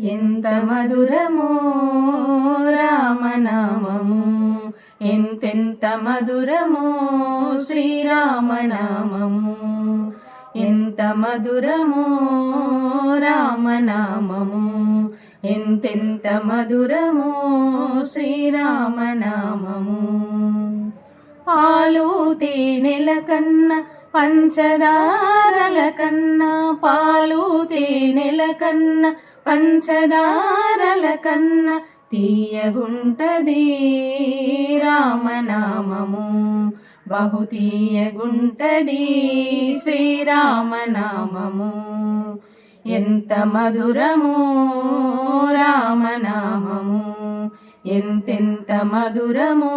ఎంత మధురమో రామనామము. ఎంతెంత మధురమో శ్రీరామనామము. ఎంత మధురమో రామనామము. ఎంతెంత మధురమో శ్రీరామనామము. పాలు తేనెల కన్నా పంచదారల కన్నా పాలు తేనెల కన్నా పంచదారల కన్న తీయగుంటది రామనామము. బహు తీయగుంటది శ్రీరామనామము. ఎంత మధురము రామనామము. ఎంతెంత మధురము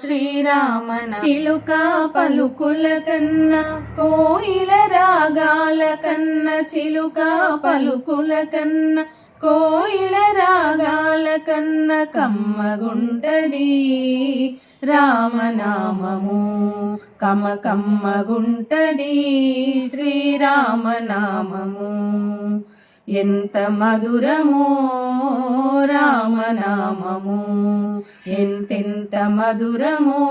శ్రీరామన చిలుక పలుకుల కన్నా కోయిల రాగాల కన్న చిలుక పలుకుల కన్న కోయిల రాగాల కన్న కమ్మగుంటది. రామనామము కమ కమ్మగుంటది. శ్రీరామనామము. ఎంత మధురము రామనామము. ఎంతెంత మధురమో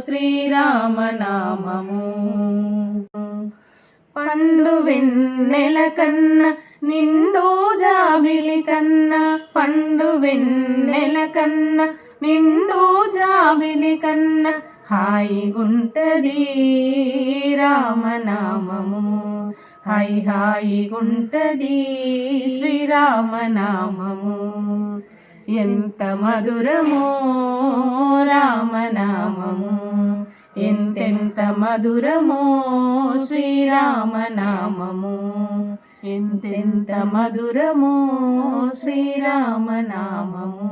శ్రీరామనామము. పండు వెన్నెల కన్న నిండు జాబిలి కన్న పండు వెన్నెల కన్న నిండు జాబిలి కన్న హాయిగుంటది రామనామము. హాయి హాయిగుంటది శ్రీరామనామము. ఎంత మధురమో రామనామము ఎంతెంత మధురమో శ్రీరామనామము ఎంతెంత మధురమో శ్రీరామనామము